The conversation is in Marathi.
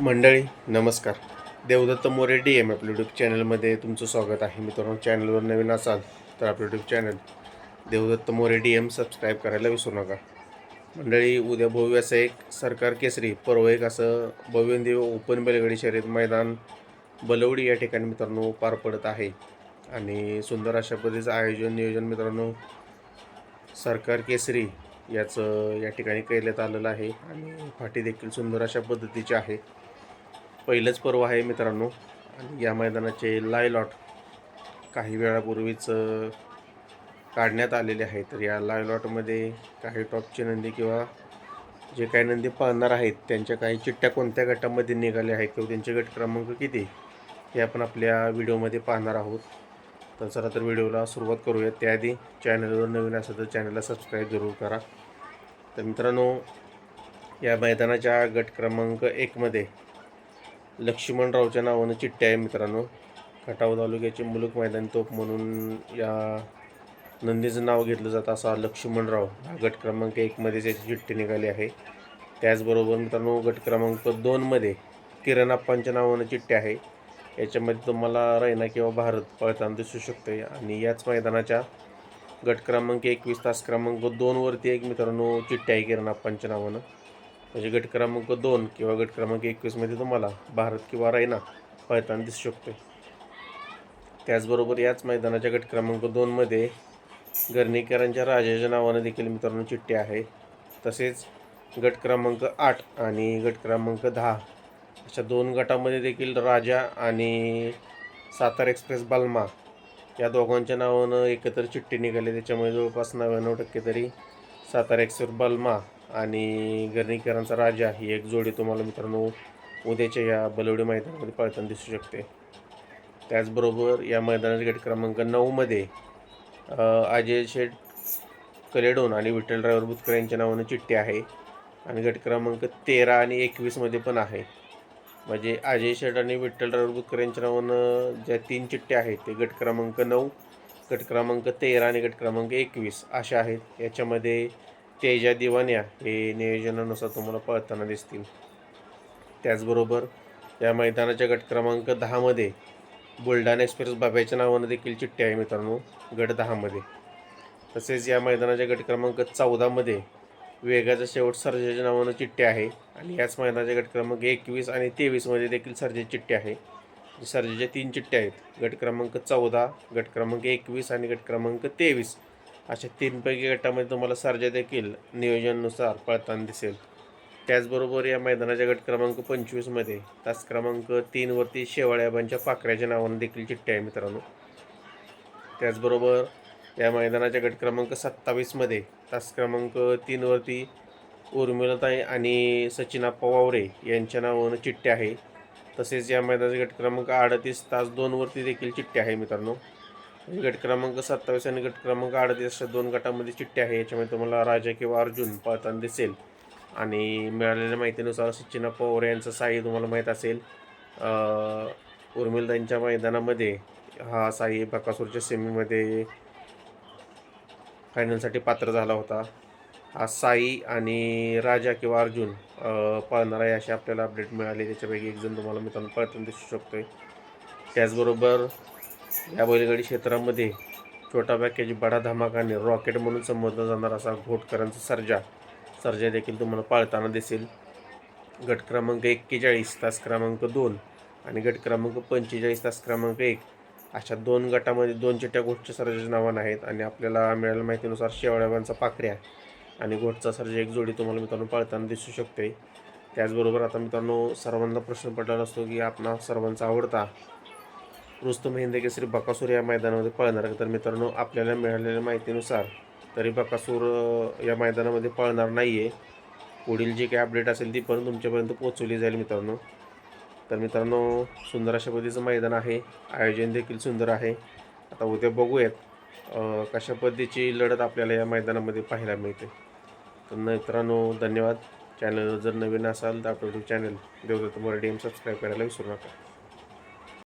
मंडळी नमस्कार. देवदत्त मोरे डी एम आपल्या यूट्यूब चॅनलमध्ये तुमचं स्वागत आहे. मित्रांनो चॅनलवर नवीन असाल तर आपलं YouTube channel Devdatt More D M subscribe करायला विसरू नका. मंडळी उद्या भव्य असं एक सरकार केसरी परवा एक असं भव्यंदी ओपन बैलगाडी शर्यत मैदान बलवडी या ठिकाणी मित्रांनो पार पडत आहे. आणि सुंदर अशा पद्धतीचं आयोजन नियोजन मित्रांनो सरकार केसरी याचं या ठिकाणी करण्यात आलेलं आहे. आणि फाटी देखील सुंदर अशा पद्धतीची आहे. पहिलंच पर्व आहे मित्रांनो. आणि या मैदानाचे लाय लॉट काही वेळापूर्वीच काढण्यात आलेले आहे तर या लाय लॉटमध्ये काही टॉपची नंदी किंवा जे काही नंदी पाळणार आहेत त्यांच्या काही चिठ्ठ्या कोणत्या गटामध्ये निघाल्या आहेत किंवा त्यांचे गट क्रमांक किती हे आपण आपल्या व्हिडिओमध्ये पाहणार आहोत. तर चला तर व्हिडिओला सुरुवात करूया त्याआधी चॅनलवर नवीन असेल तर चॅनलला सबस्क्राईब जरूर करा. तर मित्रांनो या मैदानाच्या गट क्रमांक एकमध्ये लक्ष्मणरावच्या नावानं चिठ्ठी आहे मित्रांनो. खटाव तालुक्याचे मुलुक मैदान तोप म्हणून या नंदीचं नाव घेतलं जातं असा लक्ष्मणराव. हा गट क्रमांक एकमध्ये त्याची चिठ्ठी निघाली आहे. त्याचबरोबर मित्रांनो गट क्रमांक दोनमध्ये किरण अप्पांच्या नावानं चिठ्ठी आहे. याच्यामध्ये तुम्हाला रैना किंवा भारत पळताना दिसू शकते आणि याच मैदानाच्या गट क्रमांक एकवीस तास क्रमांक दोनवरती एक मित्रांनो चिठ्ठी आहे किरण अप्पांच्या नावानं. म्हणजे गट क्रमांक दोन किंवा गट क्रमांक एकवीसमध्ये तुम्हाला भारत किंवा रैना पळताना दिसू शकतो त्याचबरोबर याच मैदानाच्या गट क्रमांक दोनमध्ये गर्णीकरांच्या राजाच्या नावानं देखील मित्रांनो चिठ्ठी आहे. तसेच गट क्रमांक आठ आणि गट क्रमांक दहा अशा दोन गटामध्ये देखील राजा आणि सातारा एक्सप्रेस बालमा या दोघांच्या नावानं एकत्र चिठ्ठी निघाली. त्याच्यामुळे जवळपास नव्याण्णव टक्के तरी सातारा एक्सप्रेस बालमा आणि गर्णीकरांचा राजा ही एक जोडी तुम्हाला मित्रांनो उद्याच्या या बलवडी मैदानामध्ये पळताना दिसू शकते. त्याचबरोबर या मैदानाचे गट क्रमांक नऊमध्ये अजय शेठ कलेडोन आणि विठ्ठल ड्रायव्हर बुतकर यांच्या नावानं चिठ्ठी आहे आणि गट क्रमांक तेरा आणि एकवीसमध्ये पण आहे. म्हणजे अजय शेठ आणि विठ्ठल ड्रायव्हर बुतकर यांच्या नावानं ज्या तीन चिठ्ठ्या आहेत ते गट क्रमांक नऊ गट क्रमांक तेरा आणि गट क्रमांक एकवीस अशा आहेत. याच्यामध्ये तेजा दिवान्या हे नियोजनानुसार तुम्हाला पळताना दिसतील. त्याचबरोबर या मैदानाच्या गट क्रमांक दहामध्ये बुलढाणा एक्सप्रेस बाब्याच्या नावानं देखील चिठ्ठी आहे मित्रांनो गट दहामध्ये तसेच या मैदानाच्या गट क्रमांक चौदामध्ये वेगाचा शेवट सर्जेच्या नावानं चिठ्ठी आहे आणि याच मैदानाच्या गट क्रमांक एकवीस आणि तेवीसमध्ये देखील सर्जेची चिठ्ठी आहे. सर्जेच्या तीन चिठ्ठ्या आहेत. गट क्रमांक चौदा गट क्रमांक एकवीस आणि गट क्रमांक तेवीस. अशा तीनपैकी गटामध्ये तुम्हाला सारजा देखील नियोजनानुसार पळताना दिसेल. त्याचबरोबर या मैदानाच्या गट क्रमांक पंचवीसमध्ये तास क्रमांक तीनवरती शेवाळ्याबांच्या पाकऱ्याच्या नावानं देखील चिठ्ठी आहे मित्रांनो. त्याचबरोबर या मैदानाच्या गट क्रमांक सत्तावीसमध्ये तास क्रमांक तीनवरती उर्मिलताई आणि सचिना पवावरे यांच्या नावानं चिठ्ठी आहे. तसेच या मैदानाचा गट क्रमांक अडतीस तास दोनवरती देखील चिठ्ठी आहे मित्रांनो. गट क्रमांक सत्तावीस आणि गट क्रमांक अडतीस अशा दोन गटामध्ये चिठ्ठी आहे. याच्यामध्ये तुम्हाला राजा किंवा अर्जुन पळताना दिसेल. आणि मिळालेल्या माहितीनुसार सचिना पवार यांचं साई तुम्हाला माहीत असेल. उर्मिलदांच्या मैदानामध्ये हा साई बकासूरच्या सेमीमध्ये फायनलसाठी पात्र झाला होता. हा साई आणि राजा किंवा अर्जुन पळणार आहे असे आपल्याला अपडेट मिळाली. त्याच्यापैकी एक जण तुम्हाला मित्रांनो पळताना दिसू शकतो आहे त्याचबरोबर या बैलगाडी क्षेत्रामध्ये छोटा पॅकेज बडा धमाकाने रॉकेट म्हणून संबोधला जाणार असा घोटकरांचा सर्जा. सर्जा देखील तुम्हाला पाळताना दिसेल. गट क्रमांक एक्केचाळीस तास क्रमांक दोन आणि गट क्रमांक पंचेचाळीस तास क्रमांक एक. अशा दोन गटामध्ये दोन चिट्ट्या घोटच्या सर्जाचे नावानं आहेत आणि आपल्याला मिळालेल्या माहितीनुसार शेवळ्याबांचा पाकऱ्या आणि घोटचा सर्जा एक जोडी तुम्हाला मित्रांनो पाळताना दिसू शकते त्याचबरोबर आता मित्रांनो सर्वांना प्रश्न पडलेला असतो की आपणा सर्वांचा आवडता रुस्तम हिंद श्री बकासूर या मैदानामध्ये पळणार आहे. तर मित्रांनो आपल्याला मिळालेल्या माहितीनुसार तरी बकासूर या मैदानामध्ये पळणार नाही आहे पुढील जी काही अपडेट असेल ती पण तुमच्यापर्यंत पोहोचवली जाईल मित्रांनो. तर मित्रांनो सुंदर अशा पद्धतीचं मैदान आहे. आयोजन देखील सुंदर आहे. आता उद्या बघूयात कशा पद्धतीची लढत आपल्याला या मैदानामध्ये पाहायला मिळते. तर मित्रांनो धन्यवाद. चॅनल जर नवीन असाल तर आपलं चॅनल देवदत्त मराठी सबस्क्राईब करायला विसरू नका.